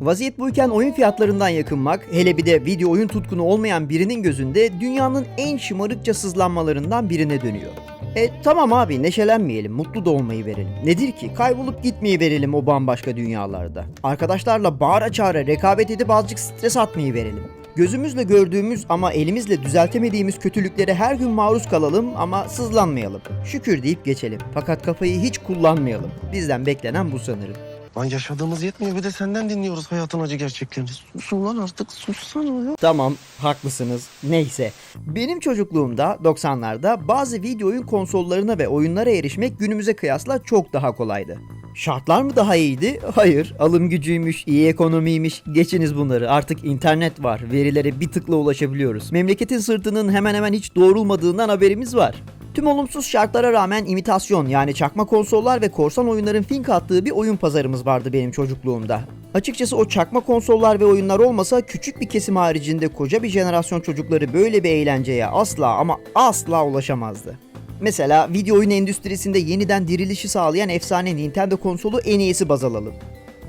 Vaziyet buyken oyun fiyatlarından yakınmak, hele bir de video oyun tutkunu olmayan birinin gözünde dünyanın en şımarıkça sızlanmalarından birine dönüyor. E tamam abi neşelenmeyelim, mutlu da olmayı verelim. Nedir ki? Kaybolup gitmeyi verelim o bambaşka dünyalarda. Arkadaşlarla bağıra çağıra rekabet edip azıcık stres atmayı verelim. Gözümüzle gördüğümüz ama elimizle düzeltemediğimiz kötülüklere her gün maruz kalalım ama sızlanmayalım. Şükür deyip geçelim. Fakat kafayı hiç kullanmayalım. Bizden beklenen bu sanırım. Lan yaşadığımız yetmiyor bir de senden dinliyoruz hayatın acı gerçeklerini. Sus ulan artık sussana ya. Tamam, haklısınız. Neyse. Benim çocukluğumda 90'larda bazı video oyun konsollarına ve oyunlara erişmek günümüze kıyasla çok daha kolaydı. Şartlar mı daha iyiydi? Hayır. Alım gücüymüş, iyi ekonomiymiş. Geçiniz bunları. Artık internet var. Verilere bir tıkla ulaşabiliyoruz. Memleketin sırtının hemen hemen hiç doğrulmadığından haberimiz var. Tüm olumsuz şartlara rağmen imitasyon yani çakma konsollar ve korsan oyunların fink attığı bir oyun pazarımız vardı benim çocukluğumda. Açıkçası o çakma konsollar ve oyunlar olmasa küçük bir kesim haricinde koca bir jenerasyon çocukları böyle bir eğlenceye asla ama asla ulaşamazdı. Mesela video oyun endüstrisinde yeniden dirilişi sağlayan efsane Nintendo konsolu NES'i baz alalım.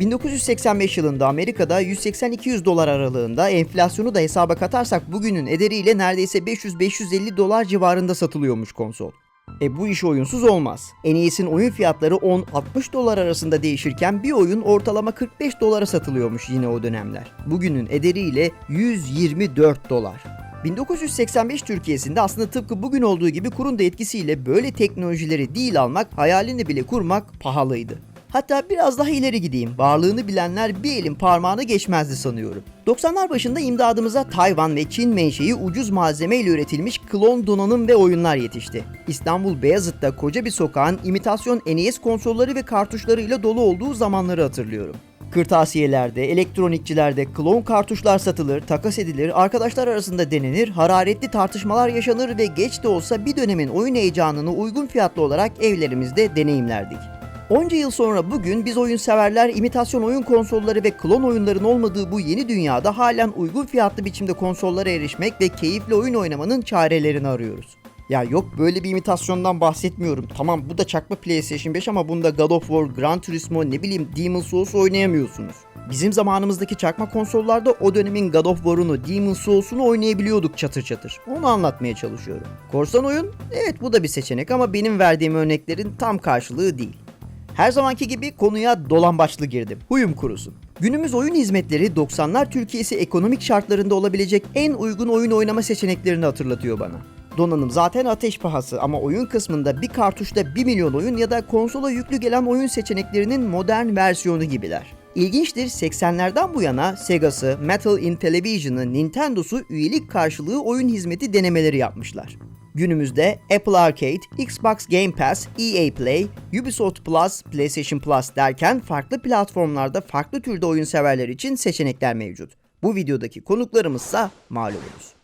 1985 yılında Amerika'da 180-200 dolar aralığında enflasyonu da hesaba katarsak bugünün ederiyle neredeyse 500-550 dolar civarında satılıyormuş konsol. E bu iş oyunsuz olmaz. NES'in oyun fiyatları 10-60 dolar arasında değişirken bir oyun ortalama 45 dolara satılıyormuş yine o dönemler. Bugünün ederiyle 124 dolar. 1985 Türkiye'sinde aslında tıpkı bugün olduğu gibi kurun da etkisiyle böyle teknolojileri değil almak, hayalini bile kurmak pahalıydı. Hatta biraz daha ileri gideyim. Varlığını bilenler bir elin parmağını geçmezdi sanıyorum. 90'lar başında imdadımıza Tayvan ve Çin menşei ucuz malzemeyle üretilmiş klon donanım ve oyunlar yetişti. İstanbul Beyazıt'ta koca bir sokağın imitasyon NES konsolları ve kartuşlarıyla dolu olduğu zamanları hatırlıyorum. Kırtasiyelerde, elektronikçilerde klon kartuşlar satılır, takas edilir, arkadaşlar arasında denenir, hararetli tartışmalar yaşanır ve geç de olsa bir dönemin oyun heyecanını uygun fiyatlı olarak evlerimizde deneyimlerdik. Onca yıl sonra bugün biz oyun severler imitasyon oyun konsolları ve klon oyunların olmadığı bu yeni dünyada halen uygun fiyatlı biçimde konsollara erişmek ve keyifli oyun oynamanın çarelerini arıyoruz. Ya yok böyle bir imitasyondan bahsetmiyorum. Tamam bu da çakma PlayStation 5 ama bunda God of War, Gran Turismo ne bileyim Demon's Souls oynayamıyorsunuz. Bizim zamanımızdaki çakma konsollarda o dönemin God of War'unu, Demon's Souls'unu oynayabiliyorduk çatır çatır. Onu anlatmaya çalışıyorum. Korsan oyun? Evet bu da bir seçenek ama benim verdiğim örneklerin tam karşılığı değil. Her zamanki gibi konuya dolambaçlı girdim. Huyum kurusun. Günümüz oyun hizmetleri 90'lar Türkiye'si ekonomik şartlarında olabilecek en uygun oyun oynama seçeneklerini hatırlatıyor bana. Donanım zaten ateş pahası ama oyun kısmında bir kartuşta 1 milyon oyun ya da konsola yüklü gelen oyun seçeneklerinin modern versiyonu gibiler. İlginçtir 80'lerden bu yana Sega'sı, Metal in Television'ı, Nintendo'su üyelik karşılığı oyun hizmeti denemeleri yapmışlar. Günümüzde Apple Arcade, Xbox Game Pass, EA Play, Ubisoft Plus, PlayStation Plus derken farklı platformlarda farklı türde oyun severler için seçenekler mevcut. Bu videodaki konuklarımızsa malumunuz.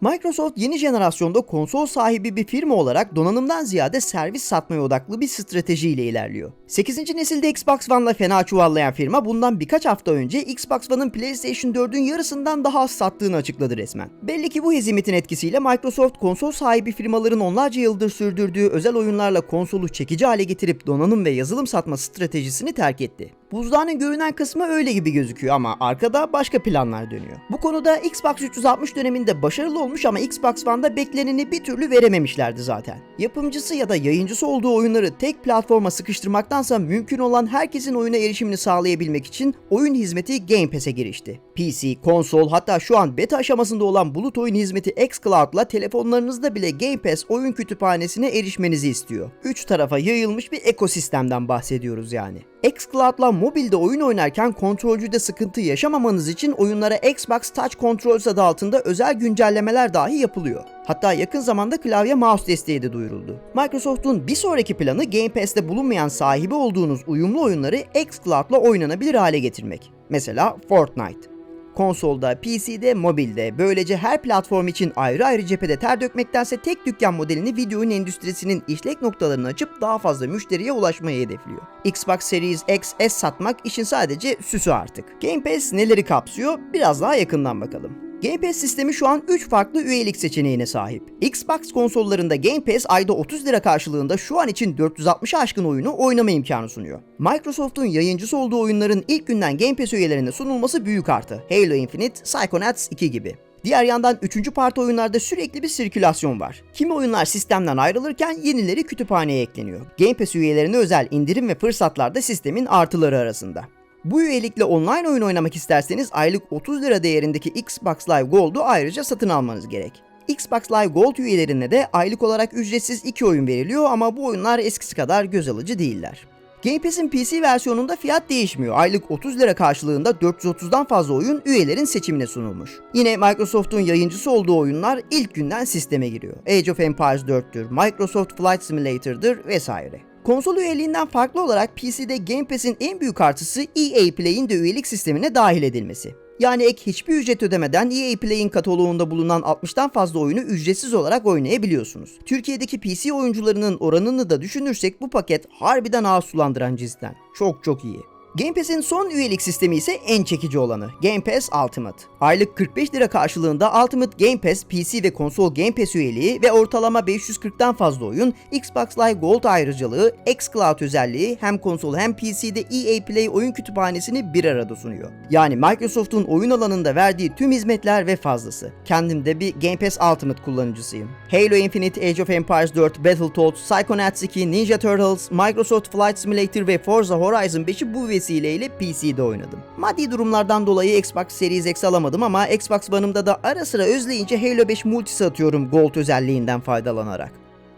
Microsoft yeni jenerasyonda konsol sahibi bir firma olarak donanımdan ziyade servis satmaya odaklı bir stratejiyle ilerliyor. 8. nesilde Xbox One'la fena çuvallayan firma bundan birkaç hafta önce Xbox One'ın PlayStation 4'ün yarısından daha az sattığını açıkladı resmen. Belli ki bu hezimetin etkisiyle Microsoft konsol sahibi firmaların onlarca yıldır sürdürdüğü özel oyunlarla konsolu çekici hale getirip donanım ve yazılım satma stratejisini terk etti. Buzdağının görünen kısmı öyle gibi gözüküyor ama arkada başka planlar dönüyor. Bu konuda Xbox 360 döneminde başarılı olmuş ama Xbox One'da bekleneni bir türlü verememişlerdi zaten. Yapımcısı ya da yayıncısı olduğu oyunları tek platforma sıkıştırmaktansa mümkün olan herkesin oyuna erişimini sağlayabilmek için oyun hizmeti Game Pass'e girişti. PC, konsol hatta şu an beta aşamasında olan bulut oyun hizmeti xCloud'la telefonlarınızda bile Game Pass oyun kütüphanesine erişmenizi istiyor. Üç tarafa yayılmış bir ekosistemden bahsediyoruz yani. xCloud'la mobilde oyun oynarken kontrolcüde sıkıntı yaşamamanız için oyunlara Xbox Touch Controls adı altında özel güncellemeler dahi yapılıyor. Hatta yakın zamanda klavye mouse desteği de duyuruldu. Microsoft'un bir sonraki planı Game Pass'te bulunmayan sahibi olduğunuz uyumlu oyunları xCloud'la oynanabilir hale getirmek. Mesela Fortnite. Konsolda, PC'de, mobilde böylece her platform için ayrı ayrı cephede ter dökmektense tek dükkan modelini video oyun endüstrisinin işlek noktalarını açıp daha fazla müşteriye ulaşmayı hedefliyor. Xbox Series X, S satmak işin sadece süsü artık. Game Pass neleri kapsıyor? Biraz daha yakından bakalım. Game Pass sistemi şu an 3 farklı üyelik seçeneğine sahip. Xbox konsollarında Game Pass ayda 30 lira karşılığında şu an için 460'ı aşkın oyunu oynama imkanı sunuyor. Microsoft'un yayıncısı olduğu oyunların ilk günden Game Pass üyelerine sunulması büyük artı. Halo Infinite, Psychonauts 2 gibi. Diğer yandan 3. parti oyunlarda sürekli bir sirkülasyon var. Kimi oyunlar sistemden ayrılırken yenileri kütüphaneye ekleniyor. Game Pass üyelerine özel indirim ve fırsatlar da sistemin artıları arasında. Bu üyelikle online oyun oynamak isterseniz aylık 30 lira değerindeki Xbox Live Gold'u ayrıca satın almanız gerek. Xbox Live Gold üyelerine de aylık olarak ücretsiz 2 oyun veriliyor ama bu oyunlar eskisi kadar göz alıcı değiller. Game Pass'in PC versiyonunda fiyat değişmiyor. Aylık 30 lira karşılığında 430'dan fazla oyun üyelerin seçimine sunulmuş. Yine Microsoft'un yayıncısı olduğu oyunlar ilk günden sisteme giriyor. Age of Empires 4'tür, Microsoft Flight Simulator'dır vesaire. Konsol üyeliğinden farklı olarak PC'de Game Pass'in en büyük artısı EA Play'in de üyelik sistemine dahil edilmesi. Yani ek hiçbir ücret ödemeden EA Play'in kataloğunda bulunan 60'tan fazla oyunu ücretsiz olarak oynayabiliyorsunuz. Türkiye'deki PC oyuncularının oranını da düşünürsek bu paket harbiden ağız sulandıran cinsten. Çok çok iyi. Game Pass'in son üyelik sistemi ise en çekici olanı. Game Pass Ultimate. Aylık 45 lira karşılığında Ultimate Game Pass PC ve konsol Game Pass üyeliği ve ortalama 540'tan fazla oyun, Xbox Live Gold ayrıcalığı, xCloud özelliği hem konsol hem PC'de EA Play oyun kütüphanesini bir arada sunuyor. Yani Microsoft'un oyun alanında verdiği tüm hizmetler ve fazlası. Kendim de bir Game Pass Ultimate kullanıcısıyım. Halo Infinite, Age of Empires 4, Battletoads, Psychonauts 2, Ninja Turtles, Microsoft Flight Simulator ve Forza Horizon 5'i bu vesileyle PC'de oynadım. Maddi durumlardan dolayı Xbox Series X alamadım ama Xbox One'ımda da ara sıra özleyince Halo 5 multisi atıyorum Gold özelliğinden faydalanarak.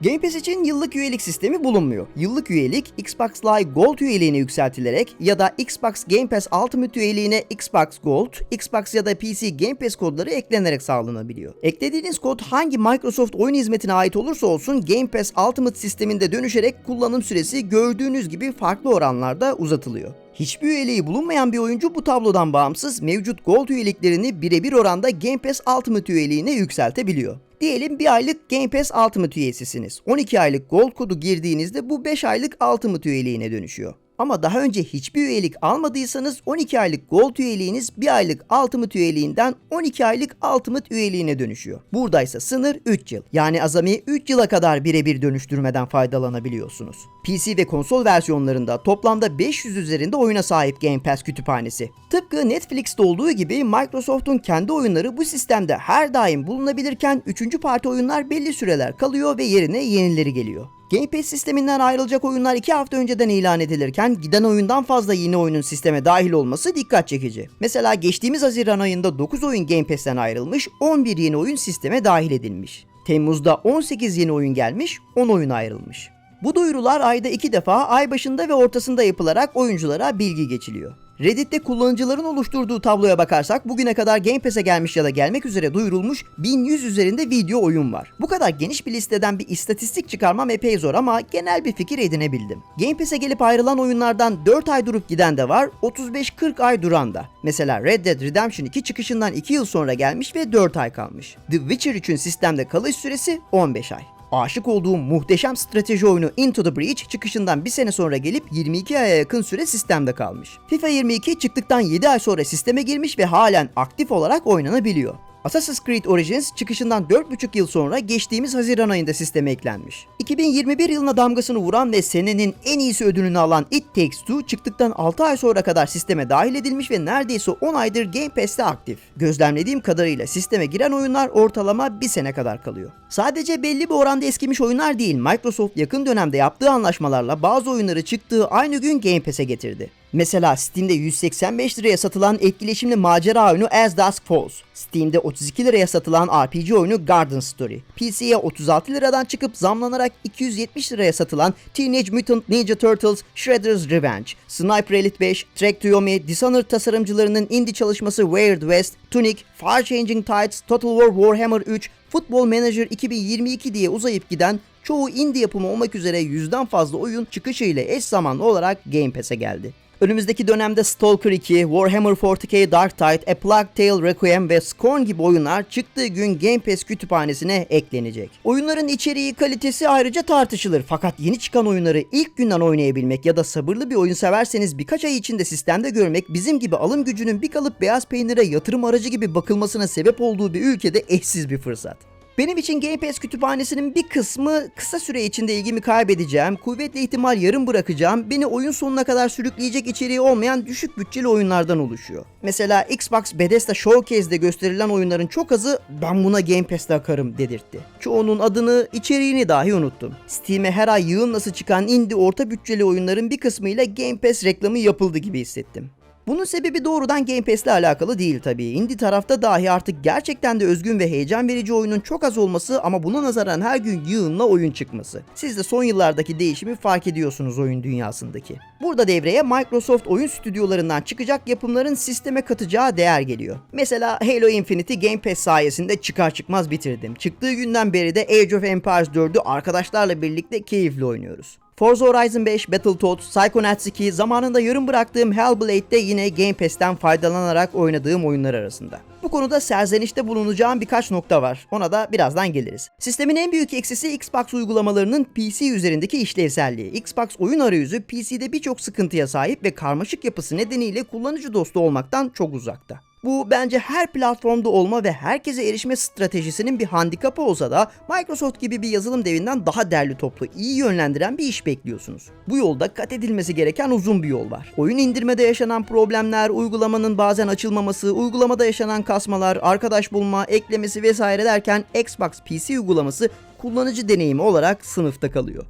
Game Pass için yıllık üyelik sistemi bulunmuyor. Yıllık üyelik Xbox Live Gold üyeliğine yükseltilerek ya da Xbox Game Pass Ultimate üyeliğine Xbox Gold, Xbox ya da PC Game Pass kodları eklenerek sağlanabiliyor. Eklediğiniz kod hangi Microsoft oyun hizmetine ait olursa olsun Game Pass Ultimate sisteminde dönüşerek kullanım süresi gördüğünüz gibi farklı oranlarda uzatılıyor. Hiçbir üyeliği bulunmayan bir oyuncu bu tablodan bağımsız mevcut Gold üyeliklerini birebir oranda Game Pass Ultimate üyeliğine yükseltebiliyor. Diyelim bir aylık Game Pass Ultimate üyesisiniz. 12 aylık Gold kodu girdiğinizde bu 5 aylık Ultimate üyeliğine dönüşüyor. Ama daha önce hiçbir üyelik almadıysanız 12 aylık Gold üyeliğiniz bir aylık Ultimate üyeliğinden 12 aylık Ultimate üyeliğine dönüşüyor. Buradaysa sınır 3 yıl. Yani azami 3 yıla kadar birebir dönüştürmeden faydalanabiliyorsunuz. PC ve konsol versiyonlarında toplamda 500 üzerinde oyuna sahip Game Pass kütüphanesi. Tıpkı Netflix'te olduğu gibi Microsoft'un kendi oyunları bu sistemde her daim bulunabilirken 3. parti oyunlar belli süreler kalıyor ve yerine yenileri geliyor. Game Pass sisteminden ayrılacak oyunlar 2 hafta önceden ilan edilirken giden oyundan fazla yeni oyunun sisteme dahil olması dikkat çekici. Mesela geçtiğimiz Haziran ayında 9 oyun Game Pass'ten ayrılmış, 11 yeni oyun sisteme dahil edilmiş. Temmuz'da 18 yeni oyun gelmiş, 10 oyun ayrılmış. Bu duyurular ayda 2 defa ay başında ve ortasında yapılarak oyunculara bilgi geçiliyor. Reddit'te kullanıcıların oluşturduğu tabloya bakarsak bugüne kadar Game Pass'e gelmiş ya da gelmek üzere duyurulmuş 1100 üzerinde video oyun var. Bu kadar geniş bir listeden bir istatistik çıkarmam epey zor ama genel bir fikir edinebildim. Game Pass'e gelip ayrılan oyunlardan 4 ay durup giden de var, 35-40 ay duran da. Mesela Red Dead Redemption 2 çıkışından 2 yıl sonra gelmiş ve 4 ay kalmış. The Witcher 3'ün sistemde kalış süresi 15 ay. Aşık olduğum muhteşem strateji oyunu Into the Breach çıkışından bir sene sonra gelip 22 aya yakın süre sistemde kalmış. FIFA 22 çıktıktan 7 ay sonra sisteme girmiş ve halen aktif olarak oynanabiliyor. Assassin's Creed Origins çıkışından 4,5 yıl sonra geçtiğimiz Haziran ayında sisteme eklenmiş. 2021 yılına damgasını vuran ve senenin en iyisi ödülünü alan It Takes Two çıktıktan 6 ay sonra kadar sisteme dahil edilmiş ve neredeyse 10 aydır Game Pass'te aktif. Gözlemlediğim kadarıyla sisteme giren oyunlar ortalama bir sene kadar kalıyor. Sadece belli bir oranda eskimiş oyunlar değil, Microsoft yakın dönemde yaptığı anlaşmalarla bazı oyunları çıktığı aynı gün Game Pass'e getirdi. Mesela Steam'de 185 liraya satılan etkileşimli macera oyunu As Dusk Falls, Steam'de 32 liraya satılan RPG oyunu Garden Story, PC'ye 36 liradan çıkıp zamlanarak 270 liraya satılan Teenage Mutant Ninja Turtles Shredder's Revenge, Sniper Elite 5, Trek to Yomi, Dishonored tasarımcılarının indie çalışması Weird West, Tunic, Far Changing Tides, Total War Warhammer 3, Football Manager 2022 diye uzayıp giden çoğu indie yapımı olmak üzere yüzden fazla oyun çıkışıyla eş zamanlı olarak Game Pass'e geldi. Önümüzdeki dönemde Stalker 2, Warhammer 40k Dark Tide, A Plague Tale Requiem ve Scorn gibi oyunlar çıktığı gün Game Pass kütüphanesine eklenecek. Oyunların içeriği kalitesi ayrıca tartışılır fakat yeni çıkan oyunları ilk günden oynayabilmek ya da sabırlı bir oyun severseniz birkaç ay içinde sistemde görmek bizim gibi alım gücünün bir kalıp beyaz peynire yatırım aracı gibi bakılmasına sebep olduğu bir ülkede eşsiz bir fırsat. Benim için Game Pass kütüphanesinin bir kısmı kısa süre içinde ilgimi kaybedeceğim, kuvvetli ihtimal yarım bırakacağım, beni oyun sonuna kadar sürükleyecek içeriği olmayan düşük bütçeli oyunlardan oluşuyor. Mesela Xbox Bethesda Showcase'de gösterilen oyunların çok azı ben buna Game Pass'te akarım dedirtti. Çoğunun adını, içeriğini dahi unuttum. Steam'e her ay yığın nasıl çıkan indie orta bütçeli oyunların bir kısmıyla Game Pass reklamı yapıldı gibi hissettim. Bunun sebebi doğrudan Game Pass'le alakalı değil tabii. Indie tarafta dahi artık gerçekten de özgün ve heyecan verici oyunun çok az olması ama buna nazaran her gün yığınla oyun çıkması. Siz de son yıllardaki değişimi fark ediyorsunuz oyun dünyasındaki. Burada devreye Microsoft oyun stüdyolarından çıkacak yapımların sisteme katacağı değer geliyor. Mesela Halo Infinite'i Game Pass sayesinde çıkar çıkmaz bitirdim. Çıktığı günden beri de Age of Empires 4'ü arkadaşlarla birlikte keyifli oynuyoruz. Forza Horizon 5, Battletoads, Psychonauts 2, zamanında yarım bıraktığım Hellblade de yine Game Pass'ten faydalanarak oynadığım oyunlar arasında. Bu konuda serzenişte bulunacağım birkaç nokta var. Ona da birazdan geliriz. Sistemin en büyük eksisi Xbox uygulamalarının PC üzerindeki işlevselliği. Xbox oyun arayüzü PC'de birçok sıkıntıya sahip ve karmaşık yapısı nedeniyle kullanıcı dostu olmaktan çok uzakta. Bu bence her platformda olma ve herkese erişme stratejisinin bir handikapı olsa da Microsoft gibi bir yazılım devinden daha derli toplu, iyi yönlendiren bir iş bekliyorsunuz. Bu yolda kat edilmesi gereken uzun bir yol var. Oyun indirmede yaşanan problemler, uygulamanın bazen açılmaması, uygulamada yaşanan kasmalar, arkadaş bulma, eklemesi vesaire derken Xbox PC uygulaması kullanıcı deneyimi olarak sınıfta kalıyor.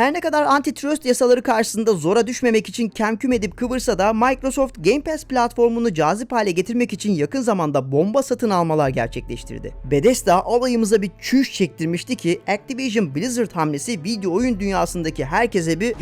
Her ne kadar antitrust yasaları karşısında zora düşmemek için kemküm edip kıvırsa da Microsoft Game Pass platformunu cazip hale getirmek için yakın zamanda bomba satın almalar gerçekleştirdi. Bethesda alayımıza bir çüş çektirmişti ki Activision Blizzard hamlesi video oyun dünyasındaki herkese bir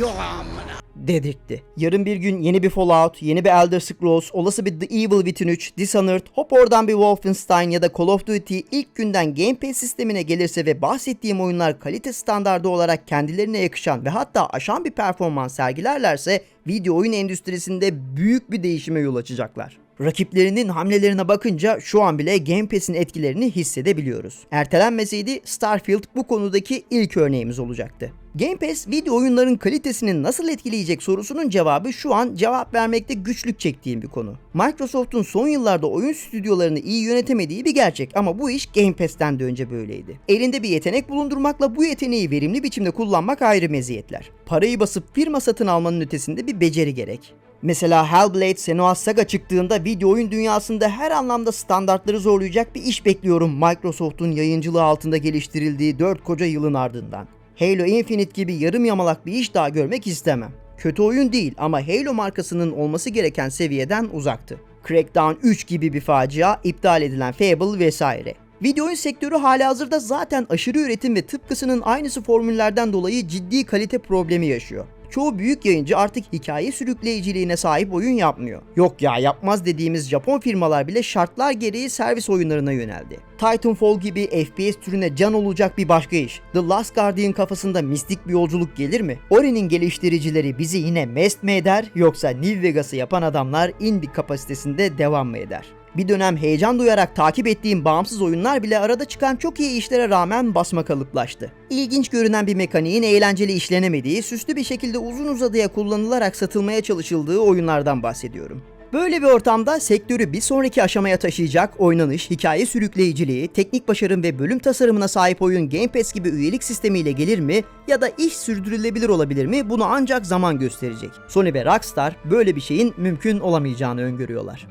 dedirtti. Yarın bir gün yeni bir Fallout, yeni bir Elder Scrolls, olası bir The Evil Within 3, Dishonored, hop oradan bir Wolfenstein ya da Call of Duty ilk günden Game Pass sistemine gelirse ve bahsettiğim oyunlar kalite standardı olarak kendilerine yakışan ve hatta aşan bir performans sergilerlerse video oyun endüstrisinde büyük bir değişime yol açacaklar. Rakiplerinin hamlelerine bakınca şu an bile Game Pass'in etkilerini hissedebiliyoruz. Ertelenmeseydi Starfield bu konudaki ilk örneğimiz olacaktı. Game Pass video oyunların kalitesini nasıl etkileyecek sorusunun cevabı şu an cevap vermekte güçlük çektiğim bir konu. Microsoft'un son yıllarda oyun stüdyolarını iyi yönetemediği bir gerçek ama bu iş Game Pass'ten de önce böyleydi. Elinde bir yetenek bulundurmakla bu yeteneği verimli biçimde kullanmak ayrı meziyetler. Parayı basıp firma satın almanın ötesinde bir beceri gerek. Mesela Hellblade Senua's Saga çıktığında video oyun dünyasında her anlamda standartları zorlayacak bir iş bekliyorum Microsoft'un yayıncılığı altında geliştirildiği 4 koca yılın ardından. Halo Infinite gibi yarım yamalak bir iş daha görmek istemem. Kötü oyun değil ama Halo markasının olması gereken seviyeden uzaktı. Crackdown 3 gibi bir facia, iptal edilen Fable vesaire. Video oyun sektörü halihazırda zaten aşırı üretim ve tıpkısının aynısı formüllerden dolayı ciddi kalite problemi yaşıyor. Çoğu büyük yayıncı artık hikaye sürükleyiciliğine sahip oyun yapmıyor. Yok ya yapmaz dediğimiz Japon firmalar bile şartlar gereği servis oyunlarına yöneldi. Titanfall gibi FPS türüne can olacak bir başka iş. The Last Guardian kafasında mistik bir yolculuk gelir mi? Ori'nin geliştiricileri bizi yine mest mi eder yoksa New Vegas'ı yapan adamlar indie kapasitesinde devam mı eder? Bir dönem heyecan duyarak takip ettiğim bağımsız oyunlar bile arada çıkan çok iyi işlere rağmen basma kalıplaştı. İlginç görünen bir mekaniğin eğlenceli işlenemediği, süslü bir şekilde uzun uzadıya kullanılarak satılmaya çalışıldığı oyunlardan bahsediyorum. Böyle bir ortamda sektörü bir sonraki aşamaya taşıyacak oynanış, hikaye sürükleyiciliği, teknik başarım ve bölüm tasarımına sahip oyun Game Pass gibi üyelik sistemiyle gelir mi ya da iş sürdürülebilir olabilir mi bunu ancak zaman gösterecek. Sony ve Rockstar böyle bir şeyin mümkün olamayacağını öngörüyorlar.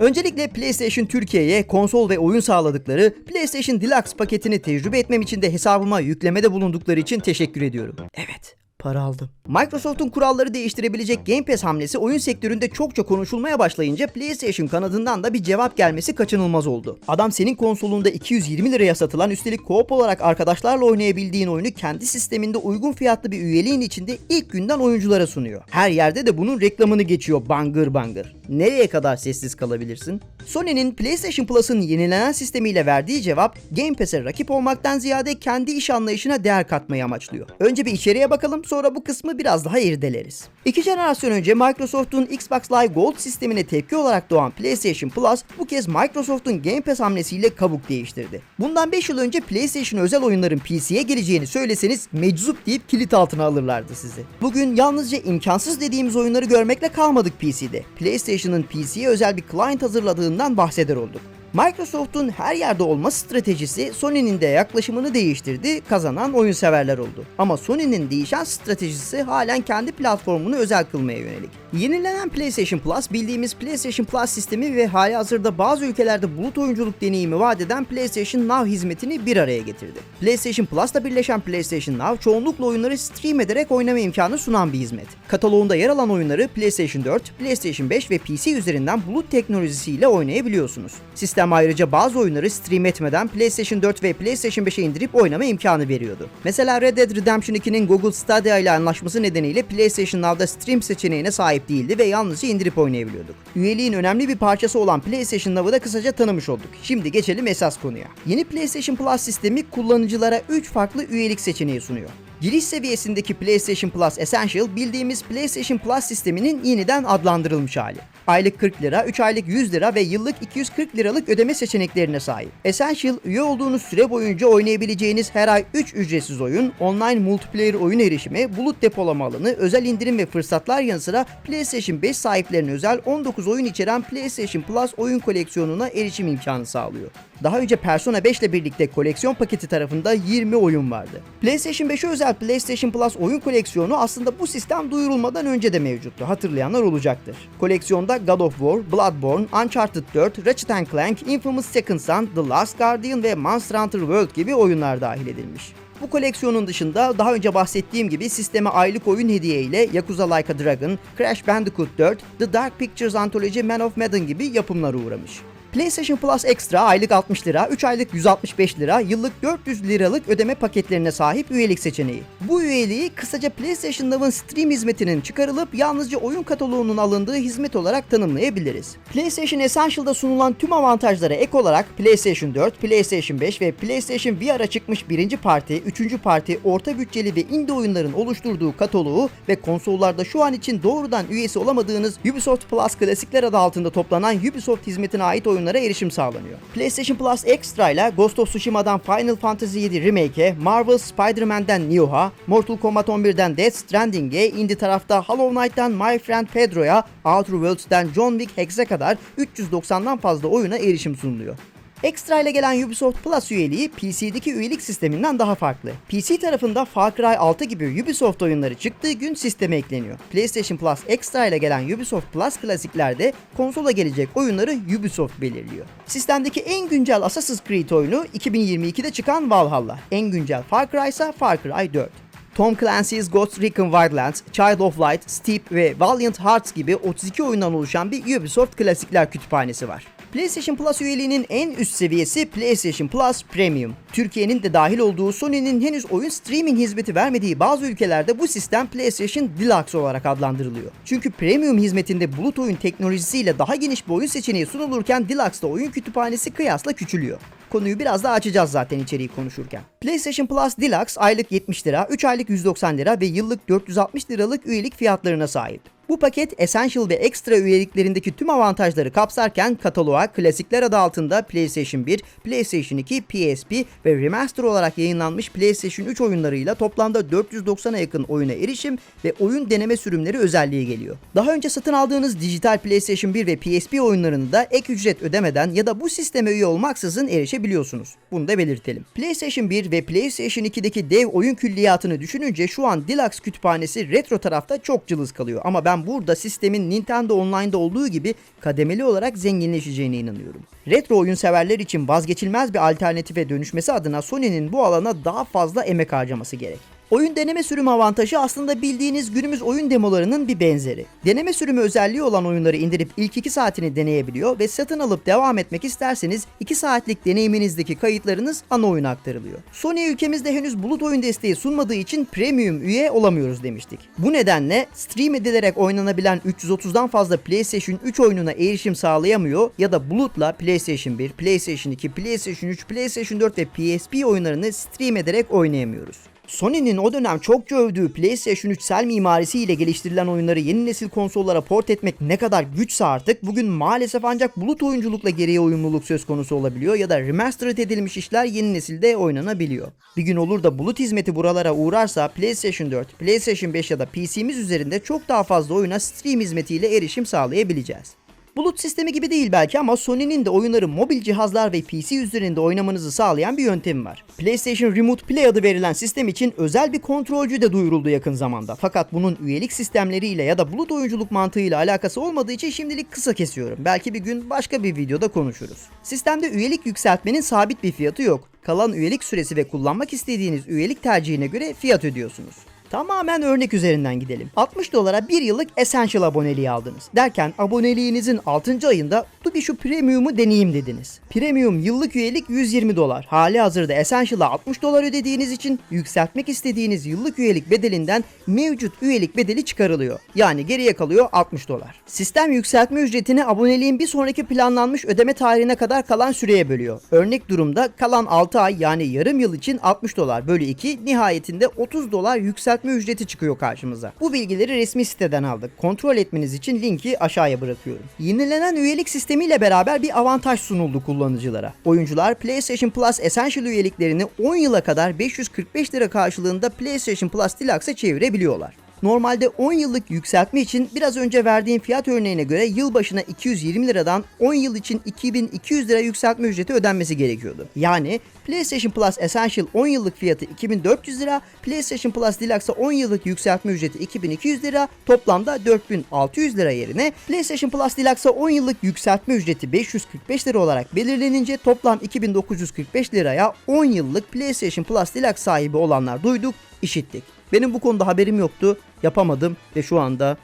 Öncelikle PlayStation Türkiye'ye konsol ve oyun sağladıkları PlayStation Deluxe paketini tecrübe etmem için de hesabıma yüklemede bulundukları için teşekkür ediyorum. Evet, para aldım. Microsoft'un kuralları değiştirebilecek Game Pass hamlesi oyun sektöründe çokça konuşulmaya başlayınca PlayStation kanadından da bir cevap gelmesi kaçınılmaz oldu. Adam senin konsolunda 220 liraya satılan üstelik co-op olarak arkadaşlarla oynayabildiğin oyunu kendi sisteminde uygun fiyatlı bir üyeliğin içinde ilk günden oyunculara sunuyor. Her yerde de bunun reklamını geçiyor bangır bangır. Nereye kadar sessiz kalabilirsin? Sony'nin PlayStation Plus'ın yenilenen sistemiyle verdiği cevap Game Pass'e rakip olmaktan ziyade kendi iş anlayışına değer katmayı amaçlıyor. Önce bir içeriye bakalım sonra bu kısmı biraz daha irdeleriz. İki jenerasyon önce Microsoft'un Xbox Live Gold sistemine tepki olarak doğan PlayStation Plus bu kez Microsoft'un Game Pass hamlesiyle kabuk değiştirdi. Bundan 5 yıl önce PlayStation özel oyunların PC'ye geleceğini söyleseniz meczup deyip kilit altına alırlardı sizi. Bugün yalnızca imkansız dediğimiz oyunları görmekle kalmadık PC'de. PlayStation'ın PC'ye özel bir client hazırladığından bahseder olduk. Microsoft'un her yerde olma stratejisi Sony'nin de yaklaşımını değiştirdi, kazanan oyun severler oldu. Ama Sony'nin değişen stratejisi halen kendi platformunu özel kılmaya yönelik. Yenilenen PlayStation Plus bildiğimiz PlayStation Plus sistemi ve hali hazırda bazı ülkelerde bulut oyunculuk deneyimi vaat eden PlayStation Now hizmetini bir araya getirdi. PlayStation Plus'la birleşen PlayStation Now çoğunlukla oyunları stream ederek oynama imkanı sunan bir hizmet. Kataloğunda yer alan oyunları PlayStation 4, PlayStation 5 ve PC üzerinden bulut teknolojisiyle oynayabiliyorsunuz. Sistem ayrıca bazı oyunları stream etmeden PlayStation 4 ve PlayStation 5'e indirip oynama imkanı veriyordu. Mesela Red Dead Redemption 2'nin Google Stadia ile anlaşması nedeniyle PlayStation Now'da stream seçeneğine sahip değildi ve yalnızca indirip oynayabiliyorduk. Üyeliğin önemli bir parçası olan PlayStation Now'ı da kısaca tanımış olduk. Şimdi geçelim esas konuya. Yeni PlayStation Plus sistemi kullanıcılara 3 farklı üyelik seçeneği sunuyor. Giriş seviyesindeki PlayStation Plus Essential bildiğimiz PlayStation Plus sisteminin yeniden adlandırılmış hali. Aylık 40 lira, 3 aylık 100 lira ve yıllık 240 liralık ödeme seçeneklerine sahip. Essential, üye olduğunuz süre boyunca oynayabileceğiniz her ay 3 ücretsiz oyun, online multiplayer oyun erişimi, bulut depolama alanı, özel indirim ve fırsatlar yanı sıra PlayStation 5 sahiplerine özel 19 oyun içeren PlayStation Plus oyun koleksiyonuna erişim imkanı sağlıyor. Daha önce Persona 5 ile birlikte koleksiyon paketi tarafında 20 oyun vardı. PlayStation 5'e özel PlayStation Plus oyun koleksiyonu aslında bu sistem duyurulmadan önce de mevcuttu. Hatırlayanlar olacaktır. Koleksiyonda God of War, Bloodborne, Uncharted 4, Ratchet Clank, Infamous Second Son, The Last Guardian ve Monster Hunter World gibi oyunlar dahil edilmiş. Bu koleksiyonun dışında daha önce bahsettiğim gibi sisteme aylık oyun hediye ile Yakuza Like a Dragon, Crash Bandicoot 4, The Dark Pictures Anthology Man of Medan gibi yapımlar uğramış. PlayStation Plus Extra aylık 60 lira, 3 aylık 165 lira, yıllık 400 liralık ödeme paketlerine sahip üyelik seçeneği. Bu üyeliği kısaca PlayStation Now'ın stream hizmetinin çıkarılıp yalnızca oyun kataloğunun alındığı hizmet olarak tanımlayabiliriz. PlayStation Essential'da sunulan tüm avantajlara ek olarak PlayStation 4, PlayStation 5 ve PlayStation VR'a çıkmış birinci parti, üçüncü parti, orta bütçeli ve indie oyunların oluşturduğu kataloğu ve konsollarda şu an için doğrudan üyesi olamadığınız Ubisoft Plus klasikler adı altında toplanan Ubisoft hizmetine ait oyunlara erişim sağlanıyor. PlayStation Plus Extra ile Ghost of Tsushima'dan Final Fantasy VII Remake'e, Marvel Spider-Man'den Nioh'a, Mortal Kombat 11'den Death Stranding'e, indie tarafta Hollow Knight'tan My Friend Pedro'ya, Outer Worlds'ten John Wick Hex'e kadar 390'dan fazla oyuna erişim sunuluyor. Extra ile gelen Ubisoft Plus üyeliği PC'deki üyelik sisteminden daha farklı. PC tarafında Far Cry 6 gibi Ubisoft oyunları çıktığı gün sisteme ekleniyor. PlayStation Plus Extra ile gelen Ubisoft Plus klasiklerde konsola gelecek oyunları Ubisoft belirliyor. Sistemdeki en güncel Assassin's Creed oyunu 2022'de çıkan Valhalla. En güncel Far Cry ise Far Cry 4. Tom Clancy's Ghost Recon Wildlands, Child of Light, Steep ve Valiant Hearts gibi 32 oyundan oluşan bir Ubisoft klasikler kütüphanesi var. PlayStation Plus üyeliğinin en üst seviyesi PlayStation Plus Premium. Türkiye'nin de dahil olduğu Sony'nin henüz oyun streaming hizmeti vermediği bazı ülkelerde bu sistem PlayStation Deluxe olarak adlandırılıyor. Çünkü Premium hizmetinde bulut oyun teknolojisiyle daha geniş bir oyun seçeneği sunulurken Deluxe'da oyun kütüphanesi kıyasla küçülüyor. Konuyu biraz daha açacağız zaten içeriği konuşurken. PlayStation Plus Deluxe aylık 70 lira, 3 aylık 190 lira ve yıllık 460 liralık üyelik fiyatlarına sahip. Bu paket Essential ve Extra üyeliklerindeki tüm avantajları kapsarken kataloğa klasikler adı altında PlayStation 1, PlayStation 2, PSP ve remaster olarak yayınlanmış PlayStation 3 oyunlarıyla toplamda 490'a yakın oyuna erişim ve oyun deneme sürümleri özelliği geliyor. Daha önce satın aldığınız dijital PlayStation 1 ve PSP oyunlarını da ek ücret ödemeden ya da bu sisteme üye olmaksızın erişebiliyorsunuz. Bunu da belirtelim. PlayStation 1 ve PlayStation 2'deki dev oyun külliyatını düşününce şu an Deluxe kütüphanesi retro tarafta çok cılız kalıyor ama ben burada sistemin Nintendo Online'da olduğu gibi kademeli olarak zenginleşeceğine inanıyorum. Retro oyun severler için vazgeçilmez bir alternatife dönüşmesi adına Sony'nin bu alana daha fazla emek harcaması gerek. Oyun deneme sürümü avantajı aslında bildiğiniz günümüz oyun demolarının bir benzeri. Deneme sürümü özelliği olan oyunları indirip ilk 2 saatini deneyebiliyor ve satın alıp devam etmek isterseniz 2 saatlik deneyiminizdeki kayıtlarınız ana oyuna aktarılıyor. Sony ülkemizde henüz bulut oyun desteği sunmadığı için premium üye olamıyoruz demiştik. Bu nedenle stream edilerek oynanabilen 330'dan fazla PlayStation 3 oyununa erişim sağlayamıyor ya da bulutla PlayStation 1, PlayStation 2, PlayStation 3, PlayStation 4 ve PSP oyunlarını stream ederek oynayamıyoruz. Sony'nin o dönem çokça övdüğü PlayStation 3 sel mimarisiyle geliştirilen oyunları yeni nesil konsollara port etmek ne kadar güçse artık bugün maalesef ancak bulut oyunculukla geriye uyumluluk söz konusu olabiliyor ya da remastered edilmiş işler yeni nesilde oynanabiliyor. Bir gün olur da bulut hizmeti buralara uğrarsa PlayStation 4, PlayStation 5 ya da PC'miz üzerinde çok daha fazla oyuna stream hizmetiyle erişim sağlayabileceğiz. Bulut sistemi gibi değil belki ama Sony'nin de oyunları mobil cihazlar ve PC üzerinde oynamanızı sağlayan bir yöntemi var. PlayStation Remote Play adı verilen sistem için özel bir kontrolcü de duyuruldu yakın zamanda. Fakat bunun üyelik sistemleriyle ya da bulut oyunculuk mantığıyla alakası olmadığı için şimdilik kısa kesiyorum. Belki bir gün başka bir videoda konuşuruz. Sistemde üyelik yükseltmenin sabit bir fiyatı yok. Kalan üyelik süresi ve kullanmak istediğiniz üyelik tercihine göre fiyat ödüyorsunuz. Tamamen örnek üzerinden gidelim. 60 dolara 1 yıllık Essential aboneliği aldınız. Derken aboneliğinizin 6. ayında şu Premium'u deneyeyim dediniz. Premium yıllık üyelik 120 dolar. Hali hazırda Essential'a 60 dolar ödediğiniz için yükseltmek istediğiniz yıllık üyelik bedelinden mevcut üyelik bedeli çıkarılıyor. Yani geriye kalıyor 60 dolar. Sistem yükseltme ücretini aboneliğin bir sonraki planlanmış ödeme tarihine kadar kalan süreye bölüyor. Örnek durumda kalan 6 ay yani yarım yıl için 60 dolar bölü 2 nihayetinde 30 dolar yükseltme ücreti çıkıyor karşımıza. Bu bilgileri resmi siteden aldık. Kontrol etmeniz için linki aşağıya bırakıyorum. Yenilenen üyelik sistemiyle beraber bir avantaj sunuldu kullanıcılara. Oyuncular PlayStation Plus Essential üyeliklerini 10 yıla kadar 545 lira karşılığında PlayStation Plus Deluxe'a çevirebiliyorlar. Normalde 10 yıllık yükseltme için biraz önce verdiğim fiyat örneğine göre yıl başına 220 liradan 10 yıl için 2200 lira yükseltme ücreti ödenmesi gerekiyordu. Yani PlayStation Plus Essential 10 yıllık fiyatı 2400 lira, PlayStation Plus Deluxe'a 10 yıllık yükseltme ücreti 2200 lira, toplamda 4600 lira yerine PlayStation Plus Deluxe'a 10 yıllık yükseltme ücreti 545 lira olarak belirlenince toplam 2945 liraya 10 yıllık PlayStation Plus Deluxe sahibi olanlar duyduk, işittik. Benim bu konuda haberim yoktu, yapamadım ve şu anda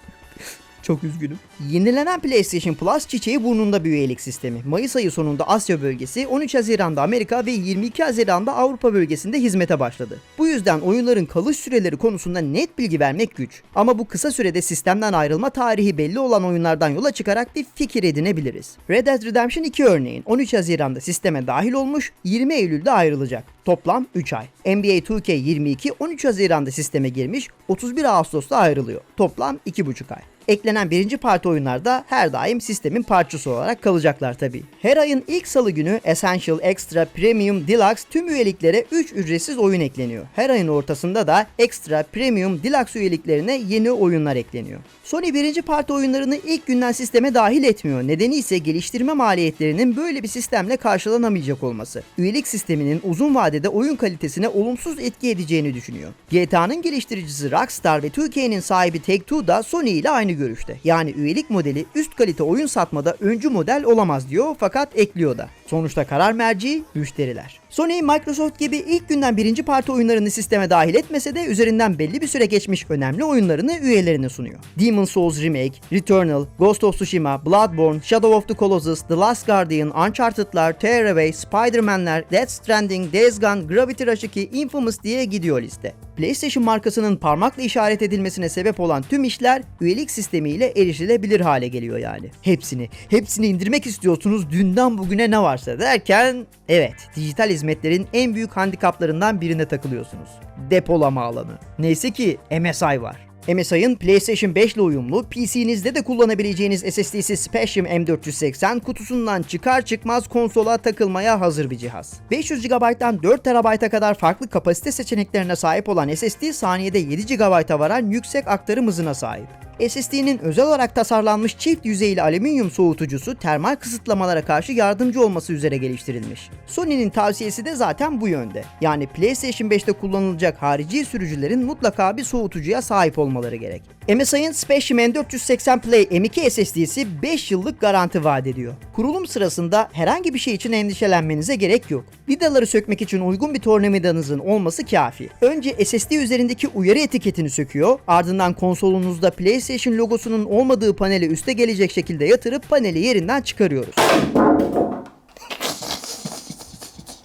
çok üzgünüm. Yenilenen PlayStation Plus çiçeği burnunda bir üyelik sistemi. Mayıs ayı sonunda Asya bölgesi, 13 Haziran'da Amerika ve 22 Haziran'da Avrupa bölgesinde hizmete başladı. Bu yüzden oyunların kalış süreleri konusunda net bilgi vermek güç. Ama bu kısa sürede sistemden ayrılma tarihi belli olan oyunlardan yola çıkarak bir fikir edinebiliriz. Red Dead Redemption 2 örneğin 13 Haziran'da sisteme dahil olmuş, 20 Eylül'de ayrılacak. Toplam 3 ay. NBA 2K22 13 Haziran'da sisteme girmiş, 31 Ağustos'ta ayrılıyor. Toplam 2,5 ay. Eklenen birinci parti oyunlarda her daim sistemin parçası olarak kalacaklar tabi. Her ayın ilk salı günü Essential, Extra, Premium, Deluxe tüm üyeliklere 3 ücretsiz oyun ekleniyor. Her ayın ortasında da Extra, Premium, Deluxe üyeliklerine yeni oyunlar ekleniyor. Sony birinci parti oyunlarını ilk günden sisteme dahil etmiyor. Nedeni ise geliştirme maliyetlerinin böyle bir sistemle karşılanamayacak olması. Üyelik sisteminin uzun vadede oyun kalitesine olumsuz etki edeceğini düşünüyor. GTA'nın geliştiricisi Rockstar ve 2K'nin sahibi Take-Two da Sony ile aynı görüşte. Yani üyelik modeli üst kalite oyun satmada öncü model olamaz diyor fakat ekliyor da. Sonuçta karar merci müşteriler. Sony, Microsoft gibi ilk günden birinci parti oyunlarını sisteme dahil etmese de üzerinden belli bir süre geçmiş önemli oyunlarını üyelerine sunuyor. Demon's Souls Remake, Returnal, Ghost of Tsushima, Bloodborne, Shadow of the Colossus, The Last Guardian, Uncharted'lar, Tearaway, Spider-Man'ler, Death Stranding, Days Gone, Gravity Rush 2, Infamous diye gidiyor liste. PlayStation markasının parmakla işaret edilmesine sebep olan tüm işler üyelik sistemiyle erişilebilir hale geliyor yani. Hepsini, hepsini indirmek istiyorsunuz dünden bugüne ne varsa derken evet dijital hizmetlerin en büyük handikaplarından birine takılıyorsunuz. Depolama alanı. Neyse ki MSI var. MSI'ın PlayStation 5 ile uyumlu, PC'nizde de kullanabileceğiniz SSD'si Spectrum M480 kutusundan çıkar çıkmaz konsola takılmaya hazır bir cihaz. 500 GB'dan 4 TB'a kadar farklı kapasite seçeneklerine sahip olan SSD saniyede 7 GB'a varan yüksek aktarım hızına sahip. SSD'nin özel olarak tasarlanmış çift yüzeyli alüminyum soğutucusu termal kısıtlamalara karşı yardımcı olması üzere geliştirilmiş. Sony'nin tavsiyesi de zaten bu yönde. Yani PlayStation 5'te kullanılacak harici sürücülerin mutlaka bir soğutucuya sahip olmaları gerek. MSI'ın Spectrum M480 Play M2 SSD'si 5 yıllık garanti vaat ediyor. Kurulum sırasında herhangi bir şey için endişelenmenize gerek yok. Vidaları sökmek için uygun bir tornavidanızın olması kafi. Önce SSD üzerindeki uyarı etiketini söküyor, ardından konsolunuzda PlayStation logosunun olmadığı paneli üste gelecek şekilde yatırıp paneli yerinden çıkarıyoruz.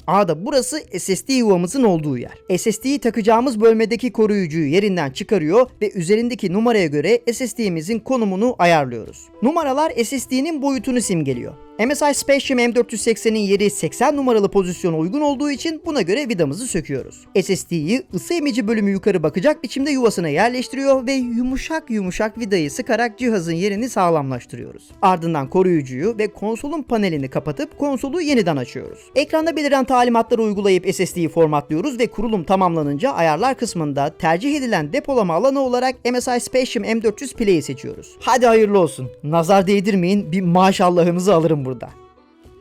A'da burası SSD yuvamızın olduğu yer. SSD'yi takacağımız bölmedeki koruyucuyu yerinden çıkarıyor ve üzerindeki numaraya göre SSD'mizin konumunu ayarlıyoruz. Numaralar SSD'nin boyutunu simgeliyor. MSI Spectrum M480'in yeri 80 numaralı pozisyona uygun olduğu için buna göre vidamızı söküyoruz. SSD'yi ısı emici bölümü yukarı bakacak biçimde yuvasına yerleştiriyor ve yumuşak yumuşak vidayı sıkarak cihazın yerini sağlamlaştırıyoruz. Ardından koruyucuyu ve konsolun panelini kapatıp konsolu yeniden açıyoruz. Ekranda beliren talimatları uygulayıp SSD'yi formatlıyoruz ve kurulum tamamlanınca ayarlar kısmında tercih edilen depolama alanı olarak MSI Spectrum M400 Play'i seçiyoruz. Hadi hayırlı olsun. Nazar değdirmeyin bir maşallahınızı alırım burada. труда.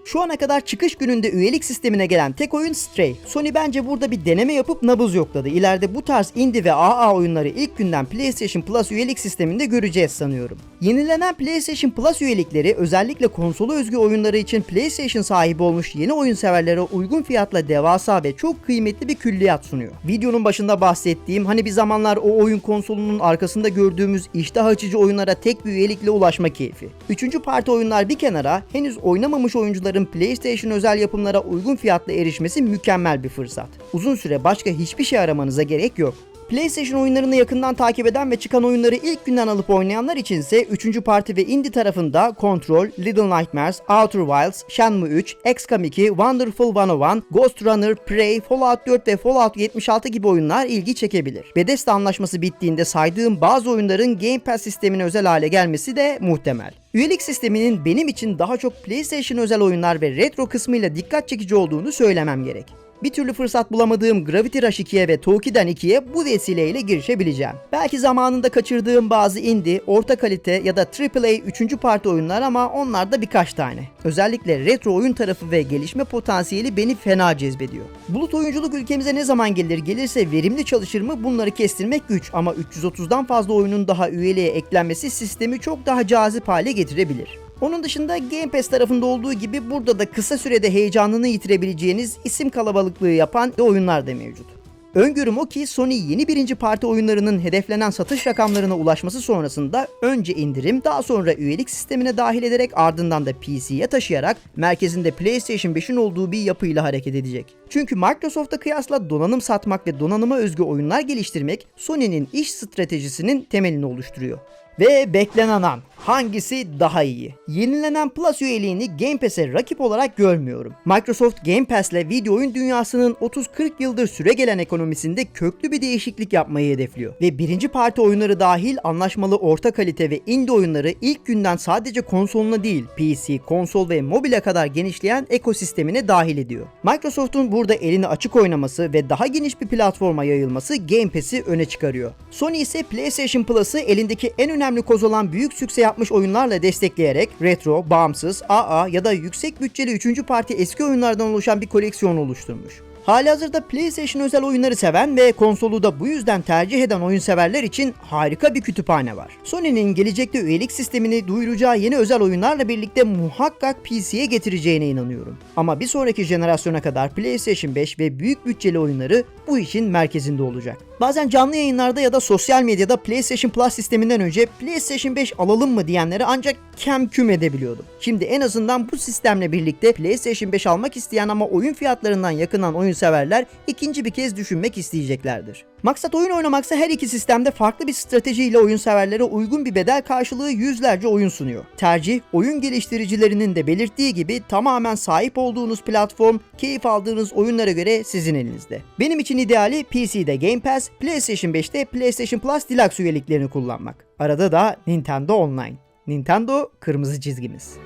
Şu ana kadar çıkış gününde üyelik sistemine gelen tek oyun Stray. Sony bence burada bir deneme yapıp nabız yokladı. İleride bu tarz indie ve AA oyunları ilk günden PlayStation Plus üyelik sisteminde göreceğiz sanıyorum. Yenilenen PlayStation Plus üyelikleri özellikle konsolu özgü oyunları için PlayStation sahibi olmuş yeni oyun severlere uygun fiyatla devasa ve çok kıymetli bir külliyat sunuyor. Videonun başında bahsettiğim hani bir zamanlar o oyun konsolunun arkasında gördüğümüz iştah açıcı oyunlara tek bir üyelikle ulaşma keyfi. Üçüncü parti oyunlar bir kenara henüz oynamamış oyuncuların PlayStation özel yapımlara uygun fiyatla erişmesi mükemmel bir fırsat. Uzun süre başka hiçbir şey aramanıza gerek yok. PlayStation oyunlarını yakından takip eden ve çıkan oyunları ilk günden alıp oynayanlar içinse 3. parti ve indie tarafında Control, Little Nightmares, Outer Wilds, Shenmue 3, XCOM 2, Wonderful 101, Ghost Runner, Prey, Fallout 4 ve Fallout 76 gibi oyunlar ilgi çekebilir. Bethesda anlaşması bittiğinde saydığım bazı oyunların Game Pass sistemine özel hale gelmesi de muhtemel. Üyelik sisteminin benim için daha çok PlayStation özel oyunlar ve retro kısmıyla dikkat çekici olduğunu söylemem gerek. Bir türlü fırsat bulamadığım Gravity Rush 2'ye ve Toki'den 2'ye bu vesileyle girişebileceğim. Belki zamanında kaçırdığım bazı indie, orta kalite ya da AAA 3. parti oyunlar ama onlar da birkaç tane. Özellikle retro oyun tarafı ve gelişme potansiyeli beni fena cezbediyor. Bulut oyunculuk ülkemize ne zaman gelir gelirse verimli çalışır mı bunları kestirmek güç ama 330'dan fazla oyunun daha üyeliğe eklenmesi sistemi çok daha cazip hale getirebilir. Onun dışında Game Pass tarafında olduğu gibi burada da kısa sürede heyecanını yitirebileceğiniz isim kalabalıklığı yapan de oyunlar da mevcut. Öngörüm o ki Sony yeni birinci parti oyunlarının hedeflenen satış rakamlarına ulaşması sonrasında önce indirim daha sonra üyelik sistemine dahil ederek ardından da PC'ye taşıyarak merkezinde PlayStation 5'in olduğu bir yapıyla hareket edecek. Çünkü Microsoft'a kıyasla donanım satmak ve donanıma özgü oyunlar geliştirmek Sony'nin iş stratejisinin temelini oluşturuyor. Ve beklenen an. Hangisi daha iyi? Yenilenen Plus üyeliğini Game Pass'e rakip olarak görmüyorum. Microsoft Game Pass'le video oyun dünyasının 30-40 yıldır süre gelen ekonomisinde köklü bir değişiklik yapmayı hedefliyor. Ve birinci parti oyunları dahil anlaşmalı orta kalite ve indie oyunları ilk günden sadece konsoluna değil PC, konsol ve mobile kadar genişleyen ekosistemine dahil ediyor. Microsoft'un burada elini açık oynaması ve daha geniş bir platforma yayılması Game Pass'i öne çıkarıyor. Sony ise PlayStation Plus'ı elindeki en önemli koz olan büyük sükse yapmış oyunlarla destekleyerek retro, bağımsız, AA ya da yüksek bütçeli 3. parti eski oyunlardan oluşan bir koleksiyon oluşturmuş. Halihazırda PlayStation özel oyunları seven ve konsolu da bu yüzden tercih eden oyun severler için harika bir kütüphane var. Sony'nin gelecekte üyelik sistemini duyuracağı yeni özel oyunlarla birlikte muhakkak PC'ye getireceğine inanıyorum. Ama bir sonraki jenerasyona kadar PlayStation 5 ve büyük bütçeli oyunları bu işin merkezinde olacak. Bazen canlı yayınlarda ya da sosyal medyada PlayStation Plus sisteminden önce PlayStation 5 alalım mı diyenleri ancak kem küm edebiliyordum. Şimdi en azından bu sistemle birlikte PlayStation 5 almak isteyen ama oyun fiyatlarından yakınan oyun severler ikinci bir kez düşünmek isteyeceklerdir. Maksat oyun oynamaksa her iki sistemde farklı bir stratejiyle oyun severlere uygun bir bedel karşılığı yüzlerce oyun sunuyor. Tercih, oyun geliştiricilerinin de belirttiği gibi tamamen sahip olduğunuz platform, keyif aldığınız oyunlara göre sizin elinizde. Benim için ideali PC'de Game Pass, PlayStation 5'te PlayStation Plus Deluxe üyeliklerini kullanmak. Arada da Nintendo Online. Nintendo kırmızı çizgimiz.